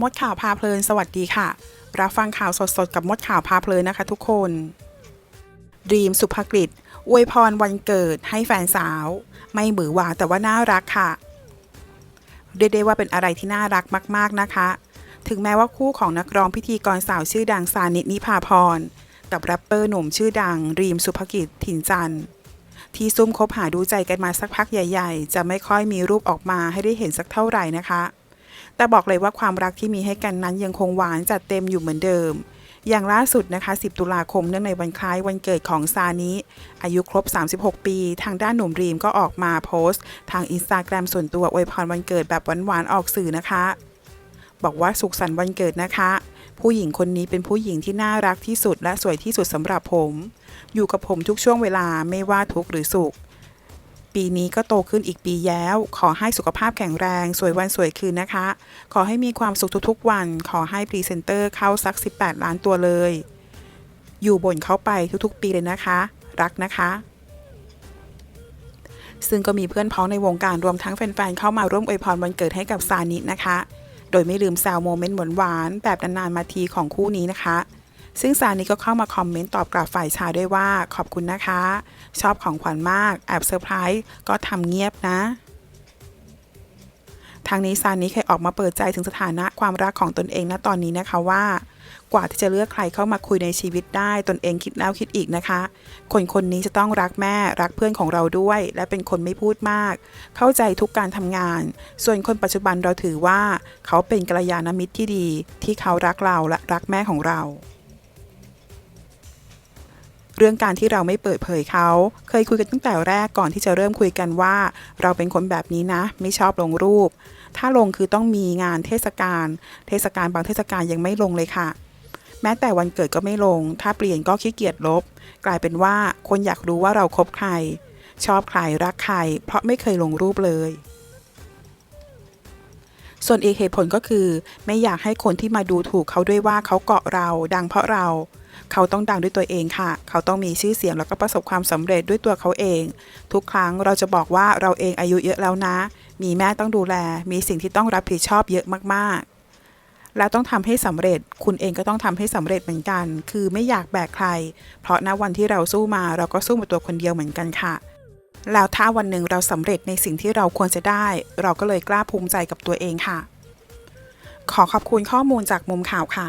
มดข่าวพาเพลิน สวัสดีค่ะ รับฟังข่าวสดๆ กับมดข่าวพาเพลินนะคะทุกคนดีมสุภกฤษอวยพรวันเกิดให้แฟนสาว ไม่หมือหวาแต่ว่าน่ารักค่ะเรียกได้ว่าเป็นอะไรที่น่ารักมากๆนะคะ ถึงแม้ว่าคู่ของนักร้องพิธีกรสาวชื่อดังสานิตนิพาพร กับแรปเปอร์หนุ่มชื่อดังรีมสุภกิจถิ่นจันทร์ที่ซุ่มคบหาดูใจกันมาสักพักใหญ่ ๆ จะไม่ค่อยมีรูปออกมาให้ได้เห็นสักเท่าไหร่นะคะ แต่บอกเลยว่าความรักที่มีให้กันนั้นยังคงหวานจัดเต็มอยู่เหมือนเดิม อย่างล่าสุดนะคะ 10 ตุลาคมเนื่องในวันคล้ายวันเกิดของซานิอายุครบ 36 ปี ทางด้านหนุ่มรีมก็ออกมาโพสต์ ทางอินสตาแกรมส่วนตัวอวยพรวันเกิดแบบหวานๆออกสื่อนะคะ บอกว่าสุขสันต์วันเกิดนะคะผู้หญิงคนนี้เป็นผู้หญิงที่น่ารักที่สุดและสวยที่สุดสำหรับผม อยู่กับผมทุกช่วงเวลาไม่ว่าทุกข์หรือสุข ปีนี้ก็โตขึ้นอีกปีแล้ว ขอให้สุขภาพแข็งแรง สวยวันสวยคืนนะคะ ขอให้มีความสุขทุกๆวัน ขอให้พรีเซนเตอร์เข้าสัก 18 ล้านตัวเลย อยู่บนเขาไปทุกๆ ปีเลยนะคะ รักนะคะ ซึ่งก็มีเพื่อนพ้องในวงการรวมทั้งแฟนๆเข้ามาร่วมอวยพรวันเกิดให้กับซานินะคะ โดยไม่ลืมแซวโมเมนต์หวานๆแบบนานๆมาทีของคู่นี้นะคะ ซึ่งซานิก็เข้ามาคอมเมนต์ตอบกลับฝ่ายชายด้วยว่าขอบคุณนะคะ ชอบของขวัญมากแอบเซอร์ไพรส์ก็ทำเงียบนะทางนี้ซานิเคยออกมาเปิดใจถึงสถานะความรักของตนเองณตอนนี้นะคะว่า กว่าที่จะเลือกใครเข้ามาคุยในชีวิตได้ ตนเองคิดแล้วคิดอีกนะคะ คนคนนี้จะต้องรักแม่รักเพื่อนของเราด้วย และเป็นคนไม่พูดมาก เข้าใจทุกการทำงาน ส่วนคนปัจจุบันเราถือว่า เขาเป็นกัลยาณมิตรที่ดี ที่เขารักเราและรักแม่ของเรา เรื่องการที่เราไม่เปิดเผยเขา เคยคุยกันตั้งแต่แรกก่อนที่จะเริ่มคุยกันว่า เราเป็นคนแบบนี้นะ ไม่ชอบลงรูป ถ้าลงคือต้องมีงานเทศกาล เทศกาลบางเทศกาลยังไม่ลงเลยค่ะ แม้แต่วันเกิดก็ไม่ลง ถ้าเปลี่ยนก็ขี้เกียจลบ กลายเป็นว่าคนอยากรู้ว่าเราคบใคร ชอบใครรักใคร เพราะไม่เคยลงรูปเลยส่วนอีกเหตุผลก็คือ ไม่อยากให้คนที่มาดูถูกเขาด้วยว่าเขาเกาะเราดังเพราะเรา เขาต้องดังด้วยตัวเองค่ะ เขาต้องมีชื่อเสียงแล้วก็ประสบความสำเร็จด้วยตัวเขาเอง ทุกครั้งเราจะบอกว่าเราเองอายุเยอะแล้วนะ มีแม่ต้องดูแล มีสิ่งที่ต้องรับผิดชอบเยอะมากๆ แล้วต้องทำให้สำเร็จ คุณเองก็ต้องทำให้สำเร็จเหมือนกัน คือไม่อยากแบกใคร เพราะณวันที่เราสู้มาเราก็สู้มาตัวคนเดียวเหมือนกันค่ะแล้วถ้าวันหนึ่งเราสำเร็จในสิ่งที่เราควรจะได้ เราก็เลยกล้าภูมิใจกับตัวเองค่ะ ขอขอบคุณข้อมูลจากมุมข่าวค่ะ